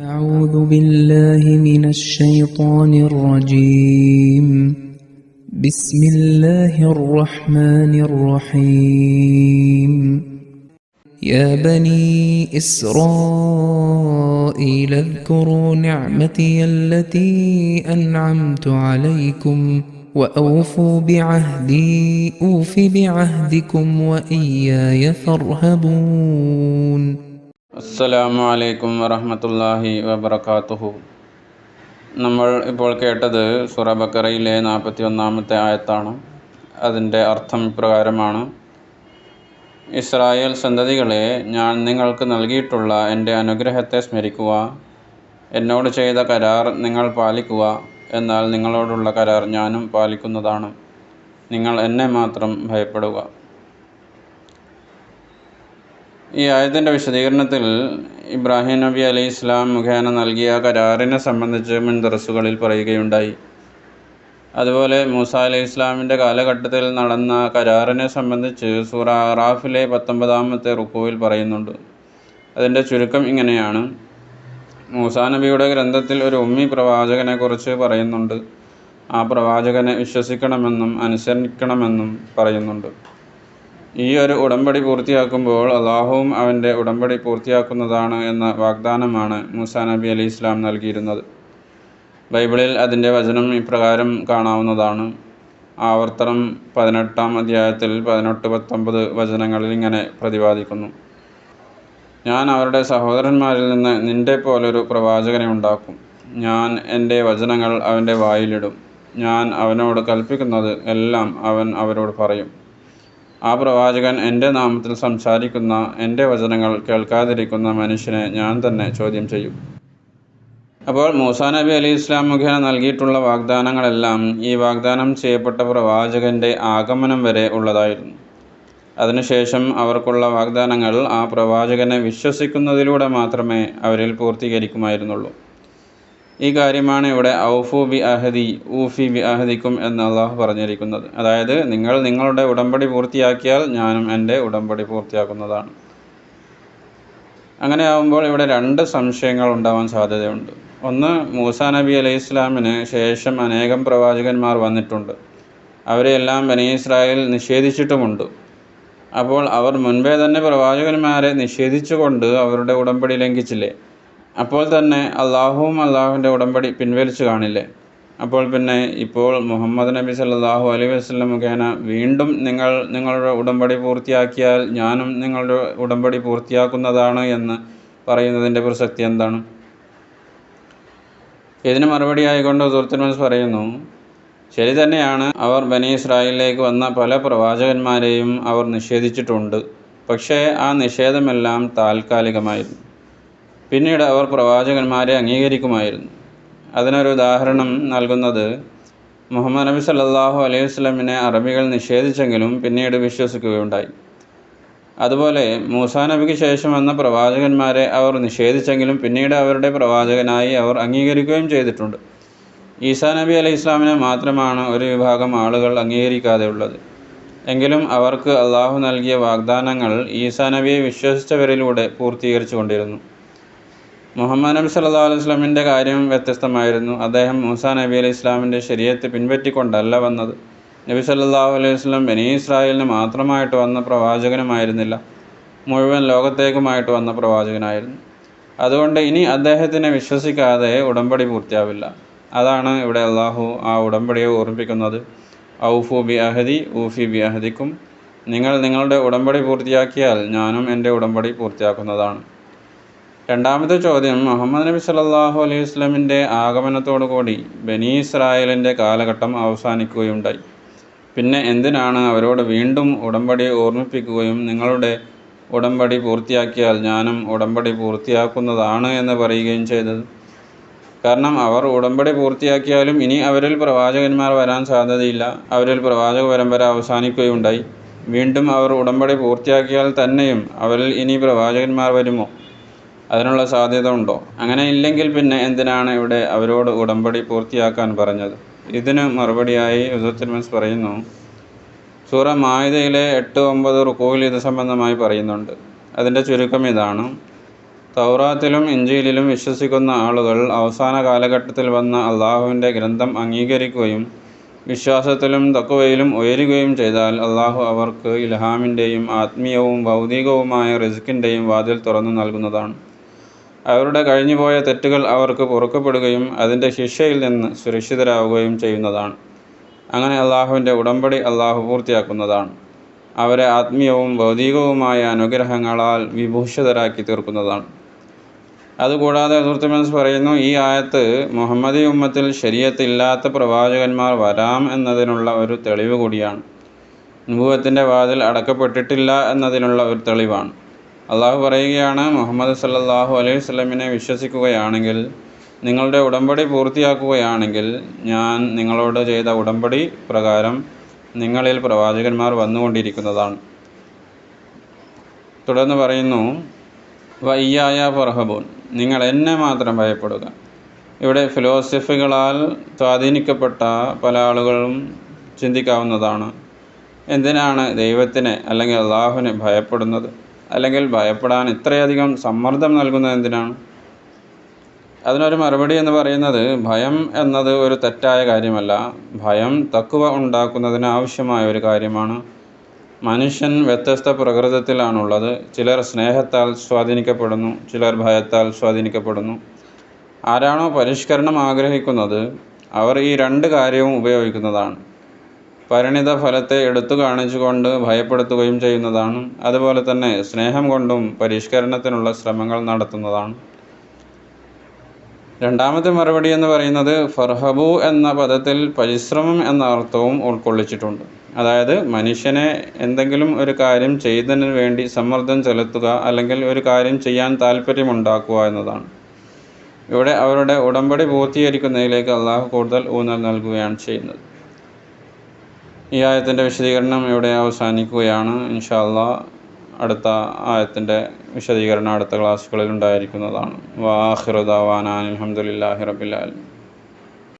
أعوذ بالله من الشيطان الرجيم. بسم الله الرحمن الرحيم. يا بني إسرائيل اذكروا نعمتي التي أنعمت عليكم وأوفوا بعهدي أوف بعهدكم وإياي فارهبون. അസ്സലാമു അലൈക്കും വറഹമത്തല്ലാഹി വബർക്കാത്തുഹു നമ്മൾ ഇപ്പോൾ കേട്ടത് സുറ ബക്കറയിലെ നാൽപ്പത്തി ഒന്നാമത്തെ ആയത്താണ്. അതിന്റെ അർത്ഥം ഇപ്രകാരമാണ്. ഇസ്രായേൽ സന്തതികളെ ഞാൻ നിങ്ങൾക്ക് നൽകിയിട്ടുള്ള എന്റെ അനുഗ്രഹത്തെ സ്മരിക്കുക. എന്നോട് ചെയ്ത കരാർ നിങ്ങൾ പാലിക്കുക. എന്നാൽ നിങ്ങളോടുള്ള കരാർ ഞാനും പാലിക്കുന്നതാണ്. നിങ്ങൾ എന്നെ മാത്രം ഭയപ്പെടുക. ഈ ആയത്തിന്റെ വിശദീകരണത്തിൽ ഇബ്രാഹിം നബി അലൈഹി ഇസ്ലാം മുഖേന നൽകിയ കരാറിനെ സംബന്ധിച്ച് മുൻ ദർസുകളിൽ പറയുകയുണ്ടായി. അതുപോലെ മൂസ അലൈഹി ഇസ്ലാമിന്റെ കാലഘട്ടത്തിൽ നടന്ന കരാറിനെ സംബന്ധിച്ച് സൂറ അറാഫിലെ പത്തൊമ്പതാമത്തെ റുക്കുവിൽ പറയുന്നുണ്ട്. അതിന്റെ ചുരുക്കം ഇങ്ങനെയാണ്. മൂസ നബിയുടെ ഗ്രന്ഥത്തിൽ ഒരു ഉമ്മി പ്രവാചകനെക്കുറിച്ച് പറയുന്നുണ്ട്. ആ പ്രവാചകനെ വിശ്വസിക്കണമെന്നും അനുസരിക്കണമെന്നും പറയുന്നുണ്ട്. ഈ ഒരു ഉടമ്പടി പൂർത്തിയാക്കുമ്പോൾ അള്ളാഹുവും അവന്റെ ഉടമ്പടി പൂർത്തിയാക്കുന്നതാണ് എന്ന വാഗ്ദാനമാണ് മൂസ നബി അലി ഇസ്ലാം നൽകിയിരുന്നത്. ബൈബിളിൽ അതിന്റെ വചനം ഇപ്രകാരം കാണാവുന്നതാണ്. ആവർത്തനം പതിനെട്ടാം അധ്യായത്തിൽ പതിനെട്ട് പത്തൊമ്പത് വചനങ്ങളിൽ ഇങ്ങനെ പ്രതിപാദിക്കുന്നു. ഞാൻ അവരുടെ സഹോദരന്മാരിൽ നിന്ന് നിന്റെ പോലൊരു പ്രവാചകനെ ഉണ്ടാക്കും. ഞാൻ എന്റെ വചനങ്ങൾ അവന്റെ വായിലിടും. ഞാൻ അവനോട് കൽപ്പിക്കുന്നത് എല്ലാം അവൻ അവരോട് പറയും. ആ പ്രവാചകൻ എന്റെ നാമത്തിൽ സംസാരിക്കുന്ന എന്റെ വചനങ്ങൾ കേൾക്കാതിരിക്കുന്ന മനുഷ്യനെ ഞാൻ തന്നെ ചോദ്യം ചെയ്യും. അപ്പോൾ മൂസാ നബി അലി ഇസ്ലാം മുഖേന നൽകിയിട്ടുള്ള വാഗ്ദാനങ്ങളെല്ലാം ഈ വാഗ്ദാനം ചെയ്യപ്പെട്ട പ്രവാചകന്റെ ആഗമനം വരെ ഉള്ളതായിരുന്നു. അതിനുശേഷം അവർക്കുള്ള വാഗ്ദാനങ്ങൾ ആ പ്രവാചകനെ വിശ്വസിക്കുന്നതിലൂടെ മാത്രമേ അവരിൽ പൂർത്തീകരിക്കുമായിരുന്നുള്ളൂ. ഈ കാര്യമാണ് ഇവിടെ ഔഫു ബി അഹദി ഊഫി ബി അഹദിക്കും എന്ന് അള്ളാഹു പറഞ്ഞിരിക്കുന്നത്. അതായത് നിങ്ങൾ നിങ്ങളുടെ ഉടമ്പടി പൂർത്തിയാക്കിയാൽ ഞാനും എന്റെ ഉടമ്പടി പൂർത്തിയാക്കുന്നതാണ്. അങ്ങനെ ആകുമ്പോൾ ഇവിടെ രണ്ട് സംശയങ്ങൾ ഉണ്ടാവാൻ സാധ്യതയുണ്ട്. ഒന്ന് മൂസ നബി അലൈഹി ഇസ്ലാമിന് ശേഷം അനേകം പ്രവാചകന്മാർ വന്നിട്ടുണ്ട്. അവരെയെല്ലാം ബനി ഇസ്രായേൽ നിഷേധിച്ചിട്ടുമുണ്ട്. അപ്പോൾ അവർ മുൻപേ തന്നെ പ്രവാചകന്മാരെ നിഷേധിച്ചുകൊണ്ട് അവരുടെ ഉടമ്പടി ലംഘിച്ചില്ലേ? അപ്പോൾ തന്നെ അള്ളാഹുവും അള്ളാഹുവിന്റെ ഉടമ്പടി പിൻവലിച്ചു കാണില്ലേ. അപ്പോൾ പിന്നെ ഇപ്പോൾ മുഹമ്മദ് നബി സല്ലാഹു അലൈ വസ്ലം മുഖേന വീണ്ടും നിങ്ങൾ നിങ്ങളുടെ ഉടമ്പടി പൂർത്തിയാക്കിയാൽ ഞാനും നിങ്ങളുടെ ഉടമ്പടി പൂർത്തിയാക്കുന്നതാണ് എന്ന് പറയുന്നതിന്റെ പ്രസക്തി എന്താണ്? ഇതിന് മറുപടി ആയിക്കൊണ്ട് സുഹൃത്തുമൻസ് പറയുന്നു ശരി തന്നെയാണ് അവർ ബനി ഇസ്രായേലിലേക്ക് വന്ന പല പ്രവാചകന്മാരെയും അവർ നിഷേധിച്ചിട്ടുണ്ട്. പക്ഷേ ആ നിഷേധമെല്ലാം താൽക്കാലികമായിരുന്നു. പിന്നീട് അവർ പ്രവാചകന്മാരെ അംഗീകരിക്കുമായിരുന്നു. അതിനൊരു ഉദാഹരണം നൽകുന്നത് മുഹമ്മദ് നബി സല്ലാഹു അലൈഹി വസ്ലമിനെ അറബികൾ നിഷേധിച്ചെങ്കിലും പിന്നീട് വിശ്വസിക്കുകയുണ്ടായി. അതുപോലെ മൂസാ നബിക്ക് ശേഷം വന്ന പ്രവാചകന്മാരെ അവർ നിഷേധിച്ചെങ്കിലും പിന്നീട് അവരുടെ പ്രവാചകനായി അവർ അംഗീകരിക്കുകയും ചെയ്തിട്ടുണ്ട്. ഈസാ നബി അലൈഹി ഇസ്ലാമിനെ മാത്രമാണ് ഒരു വിഭാഗം ആളുകൾ അംഗീകരിക്കാതെ ഉള്ളത് എങ്കിലും അവർക്ക് അള്ളാഹു നൽകിയ വാഗ്ദാനങ്ങൾ ഈസാ നബിയെ വിശ്വസിച്ചവരിലൂടെ പൂർത്തീകരിച്ചു കൊണ്ടിരുന്നു മുഹമ്മദ് നബി സല്ലാ അലൈഹി സ്വലമിന്റെ കാര്യം വ്യത്യസ്തമായിരുന്നു. അദ്ദേഹം മൂസ നബി അലൈഹി ഇസ്ലാമിന്റെ ശരീരത്തെ പിൻപറ്റിക്കൊണ്ടല്ല വന്നത്. നബി സല്ലാഹു അലൈഹി വസ്ലം ബനി ഇസ്രായേലിന് മാത്രമായിട്ട് വന്ന പ്രവാചകനുമായിരുന്നില്ല. മുഴുവൻ ലോകത്തേക്കുമായിട്ട് വന്ന പ്രവാചകനായിരുന്നു. അതുകൊണ്ട് ഇനി അദ്ദേഹത്തിനെ വിശ്വസിക്കാതെ ഉടമ്പടി പൂർത്തിയാവില്ല. അതാണ് ഇവിടെ അള്ളാഹു ആ ഉടമ്പടിയെ ഓർമ്മിപ്പിക്കുന്നത്. ഔഫു ബി അഹദി ഊഫി ബി അഹദിക്കും നിങ്ങൾ നിങ്ങളുടെ ഉടമ്പടി പൂർത്തിയാക്കിയാൽ ഞാനും എന്റെ ഉടമ്പടി പൂർത്തിയാക്കുന്നതാണ്. രണ്ടാമത്തെ ചോദ്യം മുഹമ്മദ് നബി സല്ലാഹു അലൈഹി വസ്ലമിന്റെ ആഗമനത്തോടു കൂടി ബനി ഇസ്രായേലിന്റെ കാലഘട്ടം അവസാനിക്കുകയുണ്ടായി. പിന്നെ എന്തിനാണ് അവരോട് വീണ്ടും ഉടമ്പടി ഓർമ്മിപ്പിക്കുകയും നിങ്ങളുടെ ഉടമ്പടി പൂർത്തിയാക്കിയാൽ ഞാനും ഉടമ്പടി പൂർത്തിയാക്കുന്നതാണ് എന്ന് പറയുകയും ചെയ്തത്? കാരണം അവർ ഉടമ്പടി പൂർത്തിയാക്കിയാലും ഇനി അവരിൽ പ്രവാചകന്മാർ വരാൻ സാധ്യതയില്ല. അവരിൽ പ്രവാചക പരമ്പര അവസാനിക്കുകയുണ്ടായി. വീണ്ടും അവർ ഉടമ്പടി പൂർത്തിയാക്കിയാൽ തന്നെയും അവരിൽ ഇനി പ്രവാചകന്മാർ വരുമോ? അതിനുള്ള സാധ്യത ഉണ്ടോ? അങ്ങനെ ഇല്ലെങ്കിൽ പിന്നെ എന്തിനാണ് ഇവിടെ അവരോട് ഉടമ്പടി പൂർത്തിയാക്കാൻ പറഞ്ഞത്? ഇതിന് മറുപടിയായി യുദ്ധത്തിൻമൻസ് പറയുന്നു സൂറ മായുതയിലെ എട്ട് ഒമ്പത് റുക്കോയിൽ ഇത് സംബന്ധമായി പറയുന്നുണ്ട്. അതിന്റെ ചുരുക്കം ഇതാണ്. തൗറാത്തിലും ഇഞ്ചിയിലും വിശ്വസിക്കുന്ന ആളുകൾ അവസാന കാലഘട്ടത്തിൽ വന്ന അള്ളാഹുവിന്റെ ഗ്രന്ഥം അംഗീകരിക്കുകയും വിശ്വാസത്തിലും തക്കുവയിലും ഉയരുകയും ചെയ്താൽ അള്ളാഹു അവർക്ക് ഇൽഹാമിന്റെയും ആത്മീയവും ഭൗതികവുമായ റിസ്ക്കിന്റെയും വാതിൽ തുറന്നു നൽകുന്നതാണ്. അവരുടെ കഴിഞ്ഞുപോയ തെറ്റുകൾ അവർക്ക് പൊറുക്കപ്പെടുകയും അതിന്റെ ശിക്ഷയിൽ നിന്ന് സുരക്ഷിതരാവുകയും ചെയ്യുന്നതാണ്. അങ്ങനെ അള്ളാഹുവിന്റെ ഉടമ്പടി അള്ളാഹു പൂർത്തിയാക്കുന്നതാണ്. അവരെ ആത്മീയവും ഭൗതികവുമായ അനുഗ്രഹങ്ങളാൽ വിഭൂഷിതരാക്കി തീർക്കുന്നതാണ്. അതുകൂടാതെ സുഹൃത്തുമൻസ് പറയുന്നു ഈ ആയത്ത് മുഹമ്മദി ഉമ്മത്തിൽ ശരീരത്തില്ലാത്ത പ്രവാചകന്മാർ വരാം എന്നതിനുള്ള ഒരു തെളിവ് കൂടിയാണ്. അനുഭവത്തിന്റെ വാതിൽ അടക്കപ്പെട്ടിട്ടില്ല എന്നതിനുള്ള ഒരു തെളിവാണ്. അള്ളാഹു പറയുകയാണ് മുഹമ്മദ് സല്ലാഹു അലൈഹി സ്വലമിനെ വിശ്വസിക്കുകയാണെങ്കിൽ നിങ്ങളുടെ ഉടമ്പടി പൂർത്തിയാക്കുകയാണെങ്കിൽ ഞാൻ നിങ്ങളോട് ചെയ്ത ഉടമ്പടി പ്രകാരം നിങ്ങളിൽ പ്രവാചകന്മാർ വന്നുകൊണ്ടിരിക്കുന്നതാണ്. തുടർന്ന് പറയുന്നു വയ്യായ ഫർഹബൂൻ നിങ്ങൾ എന്നെ മാത്രം ഭയപ്പെടുക. ഇവിടെ ഫിലോസഫികളാൽ സ്വാധീനിക്കപ്പെട്ട പല ആളുകളും ചിന്തിക്കാവുന്നതാണ്. എന്തിനാണ് ദൈവത്തിനെ അല്ലെങ്കിൽ അള്ളാഹുവിനെ ഭയപ്പെടുന്നത്? അല്ലെങ്കിൽ ഭയപ്പെടാൻ ഇത്രയധികം സമ്മർദ്ദം നൽകുന്നത് എന്തിനാണ്? അതിനൊരു മറുപടി എന്ന് പറയുന്നത് ഭയം എന്നത് ഒരു തെറ്റായ കാര്യമല്ല. ഭയം തക്കുവ ഉണ്ടാക്കുന്നതിന് ആവശ്യമായ ഒരു കാര്യമാണ്. മനുഷ്യൻ വ്യത്യസ്ത പ്രകൃതത്തിലാണുള്ളത്. ചിലർ സ്നേഹത്താൽ സ്വാധീനിക്കപ്പെടുന്നു ചിലർ ഭയത്താൽ സ്വാധീനിക്കപ്പെടുന്നു. ആരാണോ പരിഷ്കരണം ആഗ്രഹിക്കുന്നത് അവർ ഈ രണ്ട് കാര്യവും ഉപയോഗിക്കുന്നതാണ്. പരിണിത ഫലത്തെ എടുത്തു കാണിച്ചുകൊണ്ട് ഭയപ്പെടുത്തുകയും ചെയ്യുന്നതാണ്. അതുപോലെ തന്നെ സ്നേഹം കൊണ്ടും പരിഷ്കരണത്തിനുള്ള ശ്രമങ്ങൾ നടത്തുന്നതാണ്. രണ്ടാമത്തെ മറുപടി എന്ന് പറയുന്നത് ഫർഹബു എന്ന പദത്തിൽ പരിശ്രമം എന്ന അർത്ഥവും ഉൾക്കൊള്ളിച്ചിട്ടുണ്ട്. അതായത് മനുഷ്യനെ എന്തെങ്കിലും ഒരു കാര്യം ചെയ്തതിന് വേണ്ടി സമ്മർദ്ദം ചെലുത്തുക അല്ലെങ്കിൽ ഒരു കാര്യം ചെയ്യാൻ താല്പര്യമുണ്ടാക്കുക എന്നതാണ്. ഇവിടെ അവരുടെ ഉടമ്പടി പൂർത്തീകരിക്കുന്നതിലേക്ക് അള്ളാഹു കൂടുതൽ ഊന്നൽ നൽകുകയാണ് ചെയ്യുന്നത്. ഈ ആയത്തിന്റെ വിശദീകരണം ഇവിടെ അവസാനിക്കുകയാണ്. ഇൻഷാല്ല അടുത്ത ആയത്തിന്റെ വിശദീകരണം അടുത്ത ക്ലാസ്സുകളിൽ ഉണ്ടായിരിക്കുന്നതാണ്. വാഹിറുദാവാനാൻ അലഹമുല്ലാഹി റബിലാലും